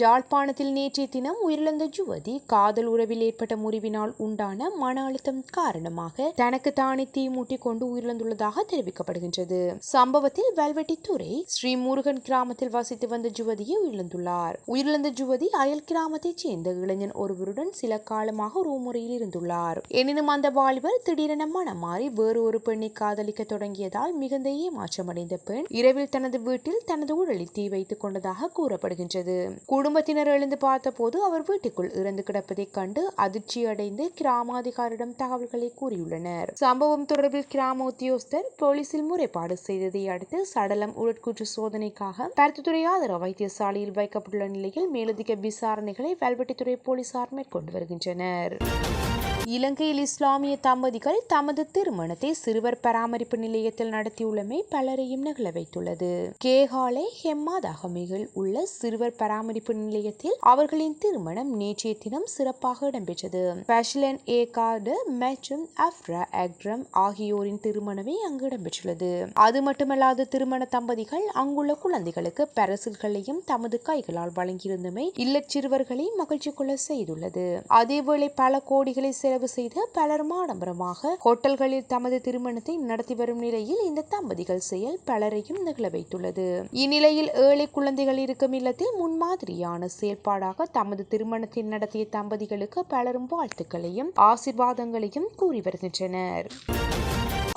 ஜாழ்ப்பாணத்தில் நேற்றைய தினம் உயிரிழந்த யுவதி காதல் உறவில் ஏற்பட்ட முறிவினால் உண்டான மன அழுத்தம் காரணமாக தனக்கு தானே தீ மூட்டிக் கொண்டு உயிரிழந்துள்ளதாக தெரிவிக்கப்படுகின்றது. சம்பவத்தில் வெல்வெட்டித்துறை ஸ்ரீ முருகன் கிராமத்தில் வசித்து வந்த யுவதியை உயிரிழந்துள்ளார். உயிரிழந்த யுவதி அயல் கிராமத்தைச் சேர்ந்த இளைஞன் ஒருவருடன் சில காலமாக ரூமுறையில் இருந்துள்ளார். எனினும் அந்த வாலிபர் திடீரென மனம் மாறி வேறு ஒரு பெண்ணை காதலிக்க தொடங்கியதால் மிகுந்த ஏமாற்றமடைந்த பெண் இரவில் தனது வீட்டில் தனது உடலில் தீ வைத்துக் கொண்டதாக கூறப்படுகின்றது. குடும்பத்தினர் எழுந்து பார்த்தபோது அவர் வீட்டுக்குள் இறந்து கிடப்பதைக் கண்டு அதிர்ச்சியடைந்து கிராம கிராமாதிகாரிடம் தகவல்களை கூறியுள்ளனர். சம்பவம் தொடர்பில் கிராம உத்தியோகஸ்தர் போலீசில் முறைப்பாடு செய்ததை அடுத்து சடலம் உடற்கூற்று சோதனைக்காக பருத்தித்துறை ஆதரவு வைத்தியசாலையில் வைக்கப்பட்டுள்ள நிலையில் மேலதிக விசாரணைகளை வல்வெட்டித்துறை போலீசார் மேற்கொண்டு வருகின்றனர். இலங்கையில் இஸ்லாமிய தம்பதிகள் தமது திருமணத்தை சிறுவர் பராமரிப்பு நிலையத்தில் நடத்தியுள்ளமை பலரையும் நகல வைத்துள்ளது. கேகாலை ஹெம்மாதாகமிகள் உள்ள சிறுவர் பராமரிப்பு நிலையத்தில் அவர்களின் திருமணம் நேற்றைய தினம் சிறப்பாக இடம்பெற்றது. பேஷலன் ஏ கார்டு மற்றும் அஃப்ரா அக்ரம் ஆகியோரின் திருமணமே அங்கு இடம்பெற்றுள்ளது. அது மட்டுமல்லாது திருமண தம்பதிகள் அங்குள்ள குழந்தைகளுக்கு பரிசில்களையும் தமது கைகளால் வழங்கியிருந்தமை இல்லச் சிறுவர்களை மகிழ்ச்சி கொள்ள செய்துள்ளது. அதேவேளை பல கோடிகளை செலவு செய்து பலரும் ஆடம்பரமாக ஹோட்டல்களில் தமது திருமணத்தை நடத்தி வரும் நிலையில் இந்த தம்பதிகள் செயல் பலரையும் நிகழ வைத்துள்ளது. இந்நிலையில் ஏழை குழந்தைகள் இருக்கும் இல்லத்தில் முன்மாதிரியான செயல்பாடாக தமது திருமணத்தை நடத்திய தம்பதிகளுக்கு பலரும் வாழ்த்துக்களையும் ஆசிர்வாதங்களையும் கூறி வருகின்றனர்.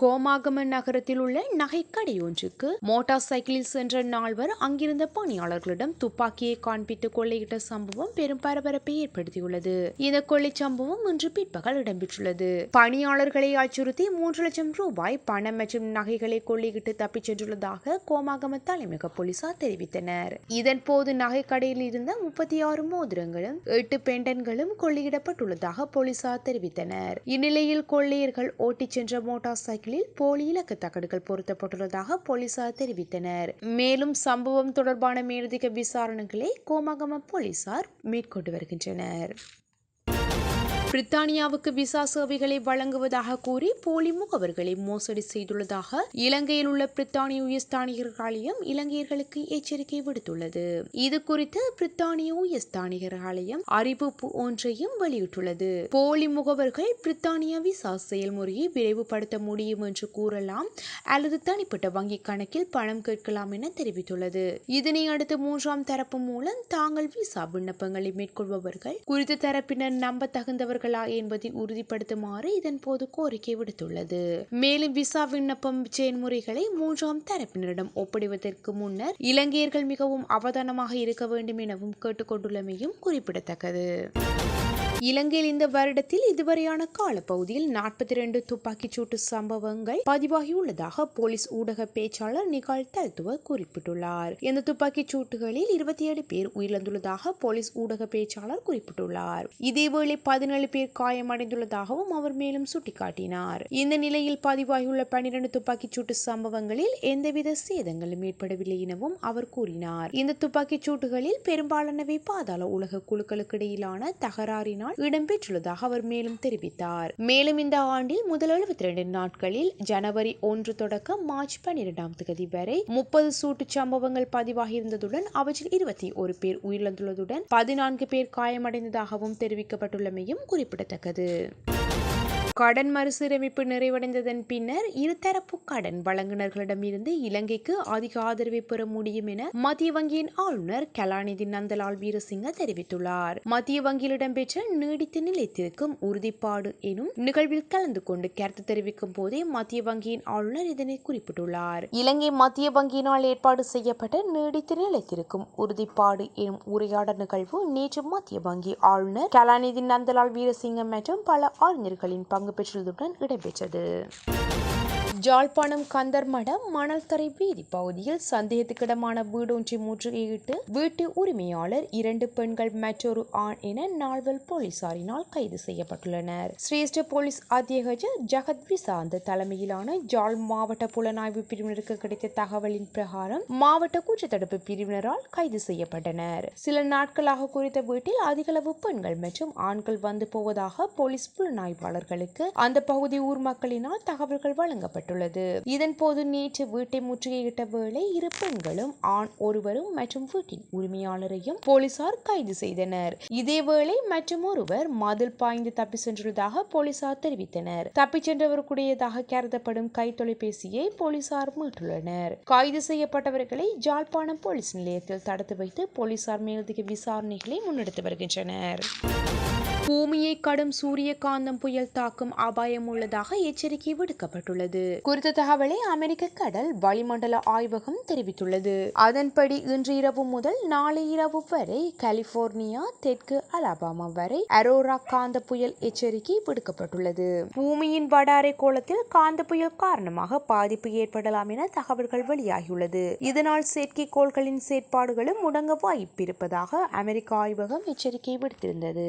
கோமாகமன் நகரத்தில் உள்ள நகைக்கடை ஒன்றுக்கு மோட்டார் சைக்கிளில் சென்ற நால்வர் அங்கிருந்த பணியாளர்களிடம் துப்பாக்கியை காண்பித்து கொள்ளையிட்ட சம்பவம் பெரும் பரபரப்பை ஏற்படுத்தியுள்ளது. இந்த கொள்ளை சம்பவம் இன்று பிற்பகல் இடம்பெற்றுள்ளது. பணியாளர்களை அச்சுறுத்தி மூன்று லட்சம் ரூபாய் பணம் மற்றும் நகைகளை கொள்ளையிட்டு தப்பிச் சென்றுள்ளதாக கோமாகம தலைமுக போலீசார் தெரிவித்தனர். இதன் போது நகைக்கடையில் இருந்த முப்பத்தி ஆறு மோதிரங்களும் எட்டு பெண்டன்களும் கொள்ளையிடப்பட்டுள்ளதாக போலீசார் தெரிவித்தனர். இந்நிலையில் கொள்ளையர்கள் ஓட்டிச் சென்ற மோட்டார் சைக்கிள் சைக்கிளில் போலி இலக்கு தகடுகள் பொருத்தப்பட்டுள்ளதாக போலீசார் தெரிவித்தனர். மேலும் சம்பவம் தொடர்பான மேலதிக விசாரணைகளை கோமகம போலீசார் மேற்கொண்டு வருகின்றனர். பிரித்தானியாவுக்கு விசா சேவைகளை வழங்குவதாக கூறி போலி முகவர்களை மோசடி செய்துள்ளதாக இலங்கையில் உள்ள பிரித்தானிய உயர்ஸ்தானிகர்களாலயம் இலங்கையர்களுக்கு எச்சரிக்கை விடுத்துள்ளது. இது குறித்து பிரித்தானிய உயர்ஸ்தானிகர்களாலயம் அறிவிப்பு ஒன்றையும் வெளியிட்டுள்ளது. போலி முகவர்கள் பிரித்தானிய விசா செயல்முறையை விரைவுபடுத்த முடியும் என்று கூறலாம் அல்லது தனிப்பட்ட வங்கி கணக்கில் பணம் கேட்கலாம் என தெரிவித்துள்ளது. இதனை அடுத்து மூன்றாம் தரப்பு மூலம் தாங்கள் விசா விண்ணப்பங்களை மேற்கொள்பவர்கள் குறித்த தரப்பினர் நம்ப தகுந்தவர் உள்ளவர்களா என்பதை உறுதிப்படுத்துமாறு இதன் போது கோரிக்கை விடுத்துள்ளது. மேலும் விசா விண்ணப்பம் செயல்முறைகளை மூன்றாம் தரப்பினரிடம் ஒப்படைவதற்கு முன்னர் இலங்கையர்கள் மிகவும் அவதானமாக இருக்க வேண்டும் எனவும் கேட்டுக்கொண்டுள்ளமையும் குறிப்பிடத்தக்கது. இலங்கையில் இந்த வருடத்தில் இதுவரையான காலப்பகுதியில் நாற்பத்தி இரண்டு துப்பாக்கிச் சூட்டு சம்பவங்கள் பதிவாகியுள்ளதாக போலீஸ் ஊடக பேச்சாளர் நிகால் தல்துவ குறிப்பிட்டுள்ளார். இந்த துப்பாக்கிச் சூட்டுகளில் இருபத்தி ஏழு பேர் உயிரிழந்துள்ளதாக போலீஸ் ஊடக பேச்சாளர் குறிப்பிட்டுள்ளார். இதேவேளை பதினேழு பேர் காயமடைந்துள்ளதாகவும் அவர் மேலும் சுட்டிக்காட்டினார். இந்த நிலையில் பதிவாகியுள்ள பனிரெண்டு துப்பாக்கிச் சூட்டு சம்பவங்களில் எந்தவித சேதங்களும் ஏற்படவில்லை எனவும் அவர் கூறினார். இந்த துப்பாக்கிச் சூட்டுகளில் பெரும்பாலானவை பாதாள உலக குழுக்களுக்கு இடையிலான தகராறினால் நாள் இடம்பெற்றுள்ளதாக அவர் மேலும் தெரிவித்தார். மேலும் இந்த ஆண்டில் முதல் எழுபத்தி இரண்டு நாட்களில் ஜனவரி ஒன்று தொடக்கம் மார்ச் பன்னிரெண்டாம் தேதி வரை முப்பது சூட்டு சம்பவங்கள் பதிவாகியிருந்ததுடன் அவற்றில் இருபத்தி ஒரு பேர் உயிரிழந்துள்ளதுடன் பதினான்கு பேர் காயமடைந்ததாகவும் தெரிவிக்கப்பட்டுள்ளமையும் குறிப்பிடத்தக்கது. கடன் மறுசீரமைப்பு நிறைவடைந்ததன் பின்னர் இருதரப்பு கடன் வழங்குநர்களிடமிருந்து இலங்கைக்கு அதிக ஆதரவை பெற முடியும் என மத்திய வங்கியின் ஆளுநர் கலாநிதி நந்தலால் வீரசிங்க தெரிவித்துள்ளார். மத்திய வங்கியில் இடம்பெற்ற நீடித்து நிலைத்திருக்கும் உறுதிப்பாடு எனும் நிகழ்வில் கலந்து கொண்டு கருத்து தெரிவிக்கும் போதே மத்திய வங்கியின் ஆளுநர் இதனை குறிப்பிட்டுள்ளார். இலங்கை மத்திய வங்கியினால் ஏற்பாடு செய்யப்பட்ட நீடித்து நிலைத்திருக்கும் உறுதிப்பாடு எனும் உரையாடல் நிகழ்வு நேற்று மத்திய வங்கி ஆளுநர் கலாநிதி நந்தலால் வீரசிங்கம் மற்றும் பல அறிஞர்களின் பங்கு பெற்றதுடன் இடம்பெற்றது. ஜாழ்ப்பாணம் கந்தர்மடம் மணல்தரை வீதி பகுதியில் சந்தேகத்துக்கிடமான வீடொன்றை முற்றுகையிட்டு வீட்டு உரிமையாளர் இரண்டு பெண்கள் மற்றொரு ஆண் என நால்வர் போலீசாரினால் கைது செய்யப்பட்டுள்ளனர். சிரேஷ்ட போலீஸ் அத்தியகர் ஜகத் விசாந்த் தலைமையிலான ஜாழ் மாவட்ட புலனாய்வு பிரிவினருக்கு கிடைத்த தகவலின் பிரகாரம் மாவட்ட குற்றத்தடுப்பு பிரிவினரால் கைது செய்யப்பட்டனர். சில நாட்களாக குறித்த வீட்டில் அதிகளவு பெண்கள் மற்றும் ஆண்கள் வந்து போவதாக போலீஸ் புலனாய்வாளர்களுக்கு அந்த பகுதி ஊர் மக்களினால் தகவல்கள் வழங்கப்பட்டது இதன் இதன்போது நேற்று வீட்டை முற்றுகையிட்ட வேளை இரு பெண்களும் ஆண் ஒருவரும் மற்றும் வீட்டின் உரிமையாளரையும் போலீசார் கைது செய்தனர். இதேவேளை மற்றும் ஒருவர் மதில் பாய்ந்து தப்பி சென்றுள்ளதாக போலீசார் தெரிவித்தனர். தப்பிச் சென்றவருக்குடையதாக கருதப்படும் கை தொலைபேசியை போலீசார் மீட்டுள்ளனர். கைது செய்யப்பட்டவர்களை ஜாழ்ப்பாணம் போலீஸ் நிலையத்தில் தடுத்து வைத்து போலீசார் மேலதிக விசாரணைகளை முன்னெடுத்து வருகின்றனர். பூமியை கடும் சூரிய காந்தம் புயல் தாக்கும் அபாயம் உள்ளதாக எச்சரிக்கை விடுக்கப்பட்டுள்ளது. குறித்த தகவலை அமெரிக்க கடல் வளிமண்டல ஆய்வகம் தெரிவித்துள்ளது. அதன்படி இன்று இரவு முதல் நாளை இரவு வரை கலிபோர்னியா தெற்கு அலபாமா வரை அரோரா காந்த புயல் எச்சரிக்கை விடுக்கப்பட்டுள்ளது. பூமியின் வட அரைக்கோளத்தில் காந்த புயல் காரணமாக பாதிப்பு ஏற்படலாம் என தகவல்கள் வெளியாகியுள்ளது. இதனால் செயற்கைக்கோள்களின் செயற்பாடுகளும் முடங்க வாய்ப்பிருப்பதாக அமெரிக்க ஆய்வகம் எச்சரிக்கை விடுத்திருந்தது.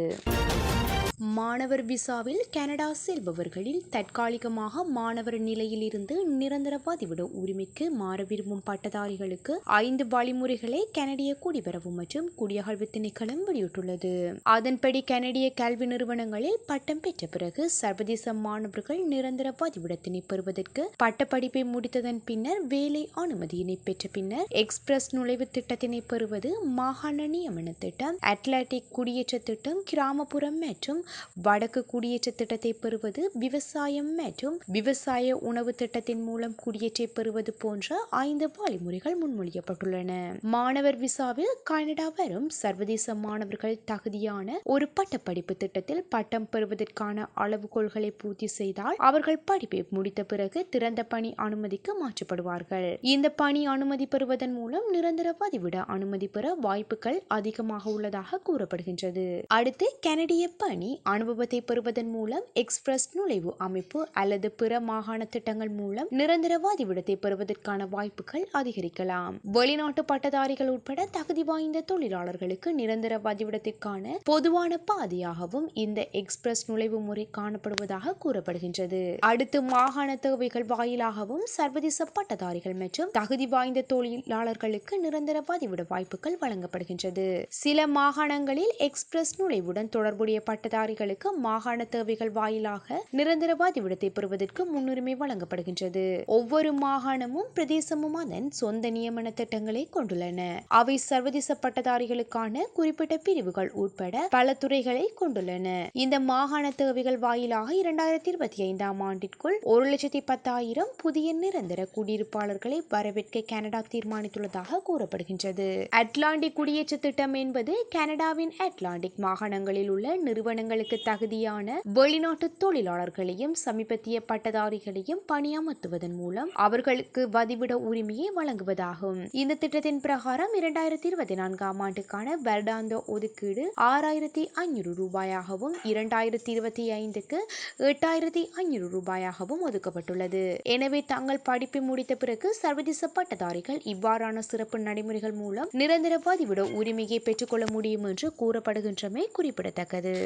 மாணவர் விசாவில் கனடா செல்பவர்களில் தற்காலிகமாக மாணவர் நிலையில் இருந்து நிரந்தர பதிவிட உரிமைக்கு மாற விரும்பும் பட்டதாரிகளுக்கு ஐந்து வழிமுறைகளை கனடிய குடிபெறவும் மற்றும் குடியகழ்வு திணைக்களம் வெளியிட்டுள்ளது. அதன்படி கனடிய கல்வி நிறுவனங்களில் பட்டம் பெற்ற பிறகு சர்வதேச மாணவர்கள் நிரந்தர பதிவிடத்தினை பெறுவதற்கு பட்டப்படிப்பை முடித்ததன் பின்னர் வேலை அனுமதியினை பெற்ற பின்னர் எக்ஸ்பிரஸ் நுழைவு திட்டத்தினை பெறுவது மாகாண நியமன திட்டம் அட்லாண்டிக் குடியேற்ற திட்டம் கிராமப்புறம் மற்றும் வடக்கு குடியேற்ற திட்டத்தை பெறுவது விவசாயம் மற்றும் விவசாய உணவு திட்டத்தின் மூலம் குடியேற்றை பெறுவது போன்ற ஐந்து வழிமுறைகள் முன்மொழியப்பட்டுள்ளன. மாணவர் விசாவில் கனடா வரும் சர்வதேச மாணவர்கள் தகுதியான ஒரு பட்டப்படிப்பு திட்டத்தில் பட்டம் பெறுவதற்கான அளவுகோள்களை பூர்த்தி செய்தால் அவர்கள் படிப்பை முடித்த பிறகு திறந்த பணி அனுமதிக்கு மாற்றப்படுவார்கள். இந்த பணி அனுமதி பெறுவதன் மூலம் நிரந்தர பதிவிட அனுமதி பெற வாய்ப்புகள் அதிகமாக உள்ளதாக கூறப்படுகின்றது. அடுத்து கனடிய பணி அனுபவத்தை பெறுவதன் மூலம் எக்ஸ்பிரஸ் நுழைவு அமைப்பு அல்லது பிற மாகாண திட்டங்கள் மூலம் நிரந்தரவாதி விடத்தை பெறுவதற்கான வாய்ப்புகள் அதிகரிக்கலாம். வெளிநாட்டு பட்டதாரிகள் உட்பட தகுதி வாய்ந்த தொழிலாளர்களுக்கு நிரந்தர வதிவிடத்திற்கான பொதுவான பாதையாகவும் இந்த எக்ஸ்பிரஸ் நுழைவு முறை காணப்படுவதாக கூறப்படுகின்றது. அடுத்து மாகாண தேவைகள் வாயிலாகவும் சர்வதேச பட்டதாரிகள் மற்றும் தகுதி வாய்ந்த தொழிலாளர்களுக்கு நிரந்தர பதிவிட வாய்ப்புகள் வழங்கப்படுகின்றது. சில மாகாணங்களில் எக்ஸ்பிரஸ் நுழைவுடன் தொடர்புடைய பட்டதாரிகளுக்கு மாகாண தேவைகள் வாயிலாக நிரந்தர பதிவிடத்தை பெறுவதற்கு முன்னுரிமை வழங்கப்படுகின்றது. ஒவ்வொரு மாகாணமும் பிரதேசமும் அதன் சொந்த நியமன திட்டங்களை கொண்டுள்ளன. அவை சர்வதேச பட்டதாரிகளுக்கான குறிப்பிட்ட பிரிவுகள் உட்பட பல துறைகளை கொண்டுள்ளன. இந்த மாகாண தேவைகள் வாயிலாக இரண்டாயிரத்தி இருபத்தி ஐந்தாம் ஆண்டிற்குள் ஒரு லட்சத்தி பத்தாயிரம் புதிய நிரந்தர குடியிருப்பாளர்களை வரவேற்க கனடா தீர்மானித்துள்ளதாக கூறப்படுகின்றது. அட்லாண்டிக் குடியேற்ற திட்டம் என்பது கனடாவின் அட்லாண்டிக் மாகாணங்களில் உள்ள நிறுவனங்கள் பணியிடங்களுக்கு தகுதியான வெளிநாட்டு தொழிலாளர்களையும் சமீபத்திய பட்டதாரிகளையும் பணியமர்த்துவதன் மூலம் அவர்களுக்கு வதிவிட உரிமையை வழங்குவதாகும். இந்த திட்டத்தின் பிரகாரம் இரண்டாயிரத்தி இருபத்தி நான்காம் ஆண்டுக்கான வருடாந்த ஒதுக்கீடு ஆறாயிரத்தி ஐநூறு ரூபாயாகவும் இரண்டாயிரத்தி இருபத்தி ஐந்துக்கு எட்டாயிரத்தி ஐநூறு ரூபாயாகவும் ஒதுக்கப்பட்டுள்ளது. எனவே தங்கள் படிப்பை முடித்த பிறகு சர்வதேச பட்டதாரிகள் இவ்வாறான சிறப்பு நடைமுறைகள் மூலம் நிரந்தர பதிவிட உரிமையை பெற்றுக்கொள்ள முடியும் என்று கூறப்படுகின்றமை குறிப்பிடத்தக்கது.